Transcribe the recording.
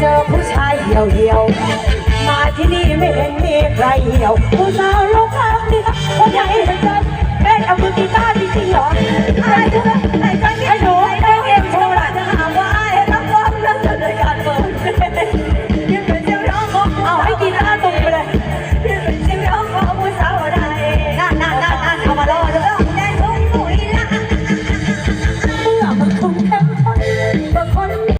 เจอผู้ชายเหี่ยวเหี่ยวมาที่นี่ไม่เห็นมีใครเหี่ยวผู้สาวโลกข้างนี่ครับคนใหญ่น